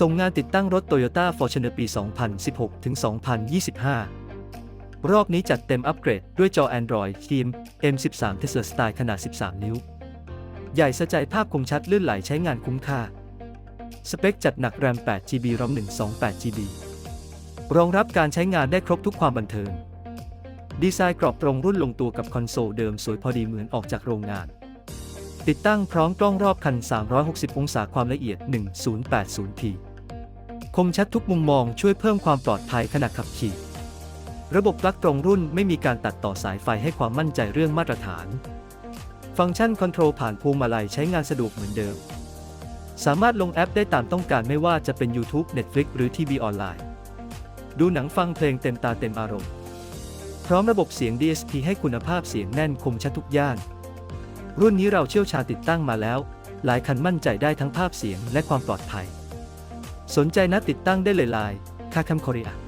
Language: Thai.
ส่งงานติดตั้งรถ Toyota Fortuner ปี 2016 ถึง 2025 รอบนี้จัดเต็มอัปเกรดด้วยจอ Android ทีม M13 Tesla Style ขนาด 13 นิ้ว ใหญ่สะใจภาพคมชัดลื่นไหลใช้งานคุ้มค่า สเปคจัดหนักแรม 8GB ROM 128 GB รองรับการใช้งานได้ครบทุกความบันเทิง ดีไซน์กรอบตรงรุ่นลงตัวกับคอนโซลเดิมสวยพอดีเหมือนออกจากโรงงาน ติดตั้งพร้อมกล้องรอบคัน 360 องศาความละเอียด 1080p คมชัดทุกมุมมองช่วยเพิ่มความปลอดภัยขณะขับขี่ ระบบปลั๊กตรงรุ่นไม่มีการตัดต่อสายไฟให้ความมั่นใจเรื่องมาตรฐาน ฟังก์ชันคอนโทรลผ่านพวงมาลัยใช้งานสะดวกเหมือนเดิม สามารถลงแอปได้ตามต้องการไม่ว่าจะเป็น YouTube Netflix หรือทีวีออนไลน์ ดูหนังฟังเพลงเต็มตาเต็มอารมณ์ พร้อมระบบเสียง DSP ให้คุณภาพเสียงแน่นคมชัดทุกย่าน รุ่นนี้เราเชี่ยวชาญติดตั้งมาแล้ว หลายคันมั่นใจได้ทั้งภาพเสียงและความปลอดภัย สนใจนัดติดตั้งได้เลยไลน์ค่าคัมคอรีย